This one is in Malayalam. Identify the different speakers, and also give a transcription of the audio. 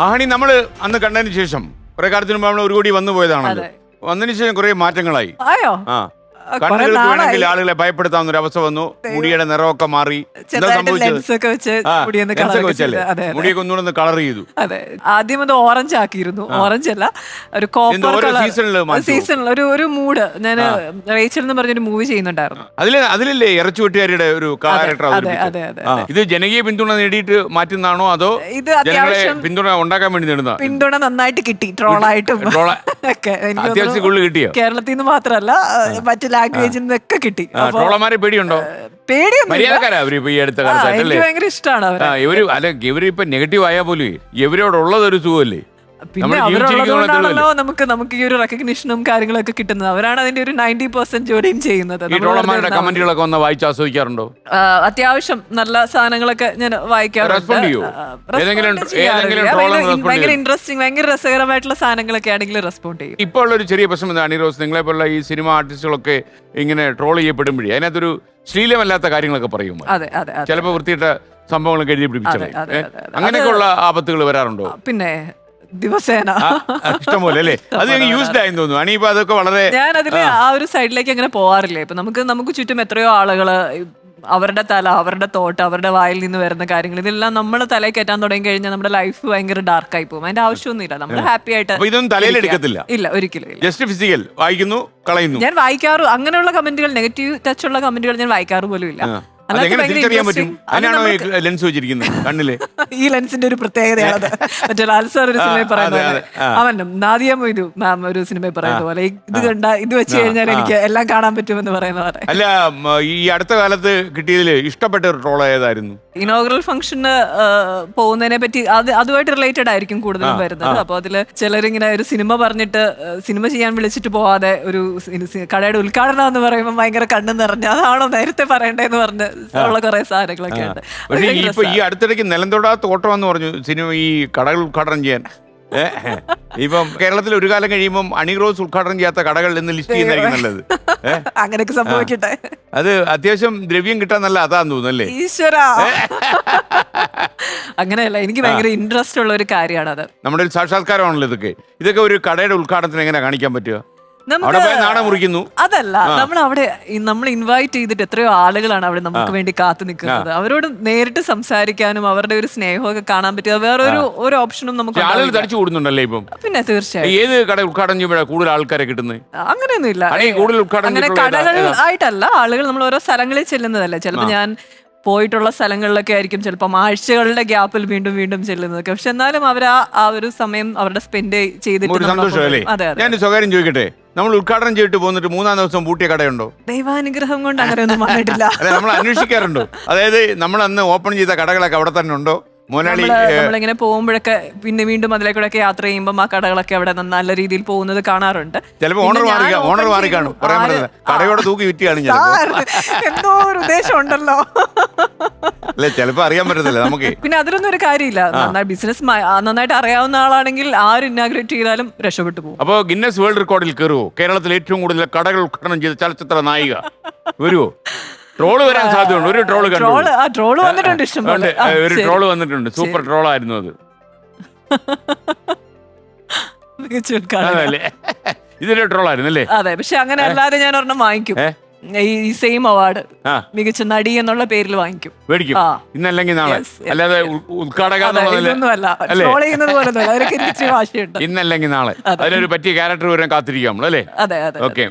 Speaker 1: ആഹണി നമ്മൾ അന്ന് കണ്ടതിന് ശേഷം കുറെ കാലത്തിന് മുമ്പ് നമ്മൾ ഒരു കൂടി വന്നു പോയതാണല്ലോ. വന്നതിന് ശേഷം കുറെ മാറ്റങ്ങളായി.
Speaker 2: ആയോ?
Speaker 1: ആ. കണ്ണുകൾക്ക് വേണമെങ്കിൽ ആളുകളെ ഭയപ്പെടുത്താവുന്ന ഒരു അവസ്ഥ വന്നു. മുടിയുടെ നിറമൊക്കെ മാറി. മുടിയൊക്കെ ഒന്നുകൂടെ കളർ ചെയ്തു.
Speaker 2: അതെ. ആദ്യം അത് ഓറഞ്ച് ആക്കിയിരുന്നു. ഓറഞ്ച് അല്ല ഒരു കോപ്പർ സീസണിൽ ഒരു ഒരു മൂഡ് ഞാൻ റേച്ചൽ എന്ന് പറഞ്ഞൊരു മൂവി ചെയ്യുന്നുണ്ടായിരുന്നു.
Speaker 1: അതിൽ അതിലല്ലേ ഇറച്ചുവെട്ടുകാരുടെ ഒരു ക്യാരക്ടർ ഇത് ജനകീയ പിന്തുണ നേടിയിട്ട് മാറ്റുന്നതാണോ അതോ
Speaker 2: ഇത്
Speaker 1: പിന്തുണ ഉണ്ടാക്കാൻ വേണ്ടി നേടുന്ന
Speaker 2: പിന്തുണ നന്നായിട്ട് കിട്ടി. ട്രോളായിട്ടും ഒക്കെ. കേരളത്തിൽ നിന്ന് മാത്രമല്ല മറ്റു ലാംഗ്വേജിൽ നിന്നൊക്കെ കിട്ടി.
Speaker 1: ആ,
Speaker 2: അപ്പൊ
Speaker 1: ട്രോളന്മാരെ പേടിയുണ്ടോ?
Speaker 2: പേടിയൊന്നുമില്ല.
Speaker 1: മര്യാദക്കാരാ അവർ ഇപ്പൊ ഈ അടുത്ത
Speaker 2: ആ,
Speaker 1: കാലത്തായിട്ട്
Speaker 2: എനിക്ക്
Speaker 1: അല്ലേ?
Speaker 2: ഭയങ്കര ഇഷ്ടമാണ് അവരെ.
Speaker 1: ആ ഇവർ അല്ല ഇവർ ഇപ്പൊ നെഗറ്റീവ് ആയാൽ പോലും ഇവരോടുള്ളത് ഒരു സുഖമല്ലേ?
Speaker 2: പിന്നെ അവരുള്ളതുകൊണ്ടാണല്ലോ? നമുക്ക് നമുക്ക് ഈ ഒരു റെക്കഗ്നിഷനും കാര്യങ്ങളൊക്കെ കിട്ടുന്നത്. അവരാണ് അതിന്റെ ഒരു നയന്റി പെർസെന്റ് ജോലിയും ചെയ്യുന്നത്.
Speaker 1: കമന്റുകളൊക്കെ ഒന്ന് വായിച്ച് ആസ്വദിക്കാറുണ്ടോ?
Speaker 2: അത്യാവശ്യം നല്ല സാധനങ്ങളൊക്കെ ഞാൻ വായിക്കാറുണ്ട്. ഭയങ്കര-? ഇൻട്രസ്റ്റിംഗ് ഭയങ്കര രസകരമായിട്ടുള്ള സാധനങ്ങളൊക്കെ ആണെങ്കിൽ റെസ്പോണ്ട് ചെയ്യും.
Speaker 1: ഇപ്പോൾ ഉള്ള ഒരു ചെറിയ പ്രശ്നം എന്താണ് റോസ് നിങ്ങളെ പോലുള്ള ഈ സിനിമ ആർട്ടിസ്റ്റുകളൊക്കെ ഇങ്ങനെ ട്രോൾ ചെയ്യപ്പെടുമ്പോഴേ അതിനകത്തൊരു ശ്ലീലമല്ലാത്ത കാര്യങ്ങളൊക്കെ പറയും ചിലപ്പോൾ വൃത്തിയിട്ട സംഭവങ്ങളൊക്കെ എഴുതി പിടിപ്പിച്ചത്. അങ്ങനെയൊക്കെയുള്ള ആപത്തുകൾ വരാറുണ്ടോ?
Speaker 2: പിന്നെ ദിവസേന.
Speaker 1: ഇഷ്ടംപോലെ അല്ലേ? അത് യൂസ്ഡ് ആയി തോന്നുന്നു. അണി ഇപ്പൊ അതൊക്കെ വളരെ
Speaker 2: ഞാൻ അതിൽ ആ ഒരു സൈഡിലേക്ക് അങ്ങനെ പോവാറില്ലേ? ഇപ്പൊ നമുക്ക് നമുക്ക് ചുറ്റും എത്രയോ ആളുകൾ അവരുടെ തല അവരുടെ തോട്ട് അവരുടെ വായിൽ നിന്ന് വരുന്ന കാര്യങ്ങൾ ഇതെല്ലാം നമ്മൾ തലയിൽ കയറ്റാൻ തുടങ്ങി കഴിഞ്ഞാൽ നമ്മുടെ ലൈഫ് ഭയങ്കര ഡാർക്ക് ആയി പോകും. അതിന്റെ ആവശ്യമൊന്നുമില്ല. നമ്മൾ ഹാപ്പി ആയിട്ട്
Speaker 1: ഇതൊന്നും തലയിൽ
Speaker 2: ഇരിക്കുക.
Speaker 1: എടുക്കത്തില്ല?
Speaker 2: ഇല്ല ഒരിക്കലും ഇല്ല.
Speaker 1: ജസ്റ്റ് ഫിസിക്കൽ വായിക്കുന്നു കളയുന്നു.
Speaker 2: ഞാൻ വായിക്കാറ് അങ്ങനെയുള്ള കമന്റുകൾ നെഗറ്റീവ് ടച്ച് ഉള്ള കമന്റുകൾ ഞാൻ വായിക്കാറ് പോലും ഇല്ല.
Speaker 1: അതെങ്ങനെ തിരിച്ചറിയാൻ പറ്റും? അതിനാണോ ലെൻസ് വെച്ചിരിക്കുന്നത്? കണ്ണിൽ.
Speaker 2: ഈ ലെൻസിന്റെ ഒരു പ്രത്യേകതയാണത്. മറ്റേ ലാൽ സാർ ഒരു സിനിമയിൽ പറയുന്ന പോലെ അവനും നാദിയ മൊയ്തു മാം ഒരു സിനിമയിൽ പറയുന്ന പോലെ ഇത് കണ്ട ഇത് വെച്ച് കഴിഞ്ഞാൽ എനിക്ക് എല്ലാം കാണാൻ പറ്റുമെന്ന് പറയുന്ന പോലെ.
Speaker 1: അല്ല ഈ അടുത്ത കാലത്ത് കിട്ടിയതിൽ ഇഷ്ടപ്പെട്ട ഒരു റോൾ ഏതായിരുന്നു?
Speaker 2: ഇനോഗ്രൽ ഫംഗ്ഷന് പോകുന്നതിനെ പറ്റി അത് അതുമായിട്ട് റിലേറ്റഡ് ആയിരിക്കും കൂടുതലും വരുന്നത്. അപ്പൊ അതിൽ ചിലരിങ്ങനെ ഒരു സിനിമ പറഞ്ഞിട്ട് സിനിമ ചെയ്യാൻ വിളിച്ചിട്ട് പോവാതെ ഒരു കടയുടെ ഉദ്ഘാടനം എന്ന് പറയുമ്പോൾ ഭയങ്കര കണ്ണു നിറഞ്ഞു അതാണോ നേരത്തെ പറയണ്ടേന്ന് പറഞ്ഞ് ഉള്ള കുറെ സാധനങ്ങളൊക്കെ ഉണ്ട്.
Speaker 1: പക്ഷേ
Speaker 2: ഭയങ്കര
Speaker 1: ഇപ്പൊ ഈ. അടുത്തിടയ്ക്ക് നിലംതൊടാത്ത ഓട്ടം എന്ന് പറഞ്ഞു സിനിമ ഈ കടകൾ ഉദ്ഘാടനം ചെയ്യാൻ? ഇപ്പം കേരളത്തിൽ ഒരു കാലം കഴിയുമ്പോൾ അണിറോസ് ഉദ്ഘാടനം ചെയ്യാത്ത കടകൾ എന്ന് ലിസ്റ്റ് ചെയ്യുന്നതായിരിക്കും നല്ലത്?
Speaker 2: അങ്ങനെയൊക്കെ സംഭവിക്കട്ടെ.
Speaker 1: അത് അത്യാവശ്യം ദ്രവ്യം കിട്ടാൻ നല്ല അതാന്ന് തോന്നുന്നല്ലേ
Speaker 2: ഈശ്വര. അങ്ങനെയല്ല എനിക്ക് ഭയങ്കര ഇൻട്രസ്റ്റ് ഉള്ള ഒരു കാര്യമാണ് അത്
Speaker 1: നമ്മുടെ ഒരു സാക്ഷാത്കാരമാണല്ലോ ഇതൊക്കെ. ഇതൊക്കെ ഒരു കടയുടെ ഉദ്ഘാടനത്തിന് എങ്ങനെ കാണിക്കാൻ പറ്റുക? നാടൻ മുറിക്കുന്നു.
Speaker 2: അതല്ല നമ്മൾ അവിടെ നമ്മൾ ഇൻവൈറ്റ് ചെയ്തിട്ട് എത്രയോ ആളുകളാണ് അവിടെ നമുക്ക് വേണ്ടി കാത്തു നിൽക്കുന്നത്. അവരോട് നേരിട്ട് സംസാരിക്കാനും അവരുടെ ഒരു സ്നേഹമൊക്കെ കാണാൻ പറ്റുക വേറൊരു ഒരു ഓപ്ഷനും നമുക്ക്
Speaker 1: ആളുകൾ തടിച്ചു കൂടുന്നുണ്ടല്ലേ ഇപ്പം?
Speaker 2: പിന്നെ തീർച്ചയായും.
Speaker 1: ഏത് കട ഉദ്ഘാടനം ചെയ്യുമ്പോഴാണ് കൂടുതൽ ആൾക്കാരെ കിട്ടുന്നത്? കൂടുതൽ ഉദ്ഘാടനം
Speaker 2: അങ്ങനെ കടകൾ ആയിട്ടല്ല ആളുകൾ നമ്മൾ ഓരോ സ്ഥലങ്ങളിൽ ചെല്ലുന്നതല്ലേ. ചിലപ്പോൾ ഞാൻ പോയിട്ടുള്ള സ്ഥലങ്ങളിലൊക്കെ ആയിരിക്കും ചിലപ്പം ആഴ്ചകളുടെ ഗ്യാപ്പിൽ വീണ്ടും വീണ്ടും ചെല്ലുന്നത് പക്ഷെ എന്നാലും അവർ ആ ഒരു സമയം അവരുടെ സ്പെൻഡ് ചെയ്തിട്ട്
Speaker 1: ഞാൻ സ്വകാര്യം ചോദിക്കട്ടെ? നമ്മൾ ഉദ്ഘാടനം ചെയ്തിട്ട് പോന്നിട്ട് മൂന്നാം ദിവസം പൂട്ടിയ കടയുണ്ടോ?
Speaker 2: ദൈവാനുഗ്രഹം കൊണ്ട് അങ്ങനെ ഒന്നും വന്നിട്ടില്ല.
Speaker 1: അല്ല നമ്മൾ അന്വേഷിക്കാറുണ്ടോ. അതായത് നമ്മൾ അന്ന് ഓപ്പൺ ചെയ്ത കടകളൊക്കെ അവിടെ തന്നെ ഉണ്ടോ? മുതലാളി
Speaker 2: നമ്മളിങ്ങനെ പോകുമ്പോഴൊക്കെ പിന്നെ വീണ്ടും അതിലേക്കൂടെ യാത്ര ചെയ്യുമ്പോൾ ആ കടകളൊക്കെ അവിടെ നല്ല രീതിയിൽ പോകുന്നത് കാണാറുണ്ട്.
Speaker 1: ചിലപ്പോ ഓണർ മാറി ഓണർ മാറി കാണും. പറയാൻ പറ്റില്ല കടയോടെ തൂക്കി വിറ്റ് കാണും ചിലപ്പോ.
Speaker 2: സാർ, എന്തോ ഒരു ഉദ്ദേശം ഉണ്ടല്ലോ.
Speaker 1: അല്ലെ ചിലപ്പോ അറിയാൻ പറ്റത്തില്ല നമുക്ക്.
Speaker 2: പിന്നെ അതിലൊന്നും ഒരു കാര്യമില്ല. നന്നായി ബിസിനസ് നന്നായിട്ട് അറിയാവുന്ന ആളാണെങ്കിൽ ആര് ഇന്നാഗ്രേറ്റ് ചെയ്താലും രക്ഷപ്പെട്ടു പോകും.
Speaker 1: അപ്പോ ഗിന്നസ് വേൾഡ് റെക്കോർഡിൽ കയറുമോ കേരളത്തിൽ ഏറ്റവും കൂടുതൽ കടകൾ ഉദ്ഘാടനം ചെയ്ത ചലച്ചിത്ര നായിക. വരുമോ ട്രോൾ വരാൻ സാധ്യതയുണ്ട്. ഒരു ട്രോൾ
Speaker 2: ട്രോൾ ആ ട്രോൾ വന്നിട്ടുണ്ട് ഇഷ്ടം പോലെ. ആ,
Speaker 1: ഒരു
Speaker 2: ശരി.
Speaker 1: ട്രോൾ വന്നിട്ടുണ്ട്. സൂപ്പർ ട്രോൾ ആയിരുന്നു അത്
Speaker 2: മികച്ച ഉദ്ഘാടനം.
Speaker 1: അതല്ലേ ഇതൊരു ട്രോൾ ആയിരുന്നു അല്ലേ?
Speaker 2: അതെ പക്ഷെ അങ്ങനെ അല്ലാതെ ഞാൻ ഒരെണ്ണം വാങ്ങിക്കും.
Speaker 1: ഏ?
Speaker 2: ഈ സെയിം അവാർഡ്
Speaker 1: ആ.
Speaker 2: മികച്ച നടി എന്നുള്ള പേരിൽ വാങ്ങിക്കും.
Speaker 1: മേടിക്കും.
Speaker 2: ആ.
Speaker 1: ഇന്നല്ലെങ്കിൽ നാളെ.
Speaker 2: Yes, yes,
Speaker 1: അല്ലാതെ ഉ- ഉദ്ഘാടക
Speaker 2: അതെ ഇതൊന്നുമല്ല
Speaker 1: അല്ലേ?
Speaker 2: ട്രോൾ ചെയ്യുന്നത് പോലെ ഒന്നുമല്ല. അതിലൊക്കെ എനിക്ക് ഇച്ചിരി വാശിയുണ്ട്.
Speaker 1: ഇന്നല്ലെങ്കിൽ നാളെ. അതിനൊരു പറ്റിയ ക്യാരക്ടർ വരാൻ കാത്തിരിക്കാം നമ്മൾ അല്ലേ?
Speaker 2: അതെ അതെ
Speaker 1: ഓക്കെ